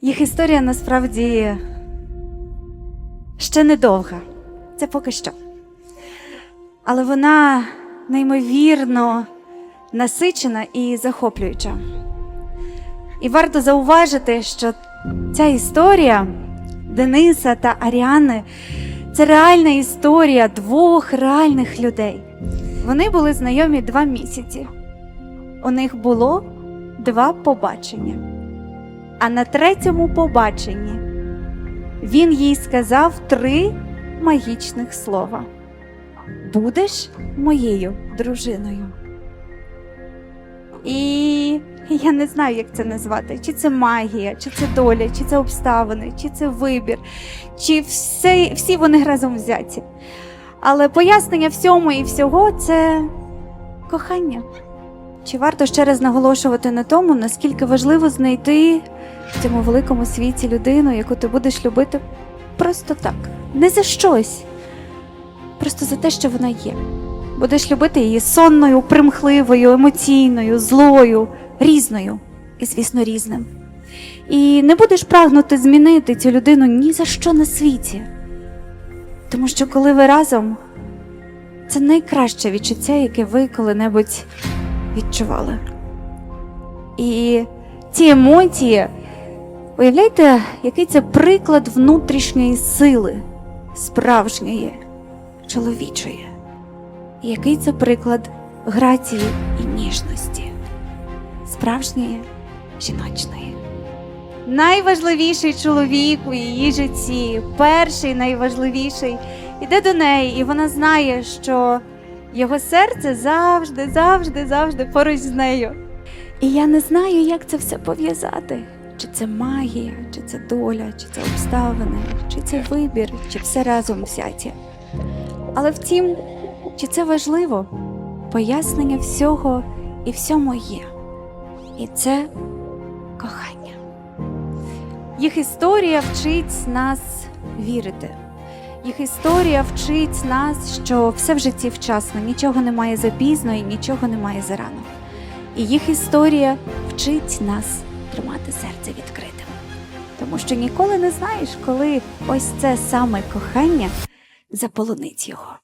Їх історія насправді ще недовга. Це поки що. Але вона неймовірно насичена і захоплююча. І варто зауважити, що ця історія Дениса та Аріани це реальна історія двох реальних людей. Вони були знайомі два місяці. У них було два побачення. А на третьому побаченні він їй сказав три магічних слова: Будеш моєю дружиною. І я не знаю, як це назвати. Чи це магія, чи це доля, чи це обставини, чи це вибір, чи все, всі вони разом взяті. Але пояснення всьому і всього це кохання. Чи варто ще раз наголошувати на тому, наскільки важливо знайти в цьому великому світі людину, яку ти будеш любити просто так, не за щось, просто за те, що вона є. Будеш любити її сонною, примхливою, емоційною, злою, різною і, звісно, різним. І не будеш прагнути змінити цю людину ні за що на світі. Тому що коли ви разом, це найкраще відчуття, яке ви коли-небудь відчували. І ці емоції, уявляєте, який це приклад внутрішньої сили, справжньої, чоловічої. І який це приклад грації і ніжності, справжньої жіночної. Найважливіший чоловік у її житті, перший найважливіший, іде до неї, і вона знає, що його серце завжди, завжди, завжди поруч з нею. І я не знаю, як це все пов'язати. Чи це магія, чи це доля, чи це обставини, чи це вибір, чи все разом взяті. Але втім, чи це важливо? Пояснення всього і всьому є. І це кохання. Їх історія вчить нас вірити. Їх історія вчить нас, що все в житті вчасно, нічого немає запізно і нічого немає зарано. І їх історія вчить нас тримати серце відкритим. Тому що ніколи не знаєш, коли ось це саме кохання заполонить його.